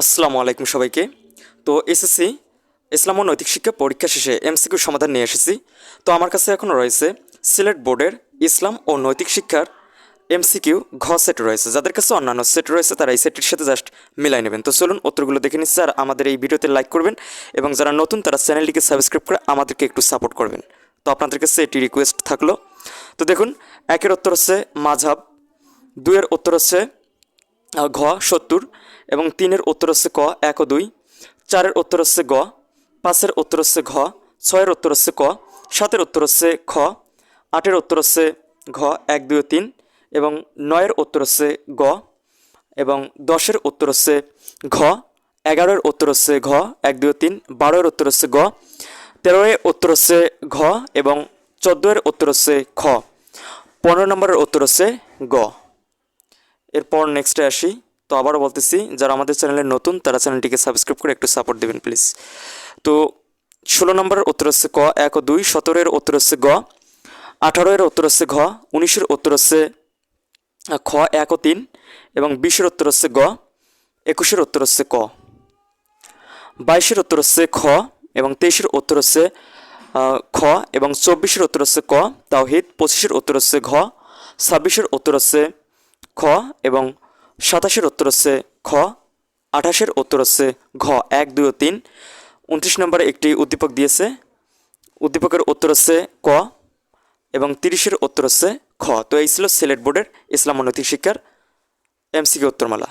আসসালামু আলাইকুম সবাইকে। তো এসএসসি, ইসলাম ও নৈতিক শিক্ষা পরীক্ষা শেষে এমসিকিউ সমাধান নিয়ে এসেছি। তো আমার কাছে এখন রয়েছে সিলেট বোর্ডের ইসলাম ও নৈতিক শিক্ষার এমসিকিউ ঘ সেট রয়েছে। যাদের কাছে অন্যান্য সেট রয়েছে, তারা এই সেটটির সাথে জাস্ট মিলাই নেবেন। তো চলুন উত্তরগুলো দেখে নিচ্ছি, আর আমাদের এই ভিডিওতে লাইক করবেন এবং যারা নতুন, তারা চ্যানেলটিকে সাবস্ক্রাইব করে আমাদেরকে একটু সাপোর্ট করবেন। তো আপনাদের কাছে এটি রিকোয়েস্ট থাকল। তো দেখুন, একের উত্তর হচ্ছে মাঝাব, দুইয়ের উত্তর হচ্ছে ঘ সত্তর এবং তিনের উত্তর হচ্ছে ক এক ও দুই চারের উত্তর হচ্ছে গ পাঁচের উত্তর হচ্ছে ঘ ছয়ের উত্তর হচ্ছে ক সাতের উত্তর হচ্ছে খ আটের উত্তর হচ্ছে ঘ এক দুই তিন এবং নয়ের উত্তর হচ্ছে গ এবং দশের উত্তর হচ্ছে ঘ এগারোর উত্তর হচ্ছে ঘ এক দুই তিন বারোর উত্তর হচ্ছে গ তেরোয়ের উত্তর হচ্ছে ঘ এবং চোদ্দোয়ের উত্তর হচ্ছে খ পনেরো নম্বরের উত্তর হচ্ছে গ এরপর নেক্সটে আসি। তো আবারও বলতেছি, যারা আমাদের চ্যানেলে নতুন, তারা চ্যানেলটিকে সাবস্ক্রাইব করে একটু সাপোর্ট দেবেন প্লিজ তো ষোলো নম্বরের উত্তর হচ্ছে ক, এক ও দুই সতেরোর উত্তর হচ্ছে গ, আঠারোয়ের উত্তর হচ্ছে ঘ, উনিশের উত্তর হচ্ছে খ, এক ও তিন, এবং বিশের উত্তর হচ্ছে গ, একুশের উত্তর হচ্ছে ক। বাইশের উত্তর হচ্ছে খ, এবং তেইশের উত্তর হচ্ছে খ, এবং চব্বিশের উত্তর হচ্ছে ক, তাওহিদ। পঁচিশের উত্তর হচ্ছে ঘ, ছাব্বিশের উত্তর হচ্ছে খ এবং সাতাশের উত্তর হচ্ছে খ, আঠাশের উত্তর হচ্ছে ঘ, এক, দুই ও তিন। উনত্রিশ নম্বরে একটি উদ্দীপক দিয়েছে। উদ্দীপকের উত্তর হচ্ছে ক এবং তিরিশের উত্তর হচ্ছে খ। তো এই ছিল সিলেট বোর্ডের ইসলাম উন্নতি শিক্ষার এমসিকে উত্তরমালা।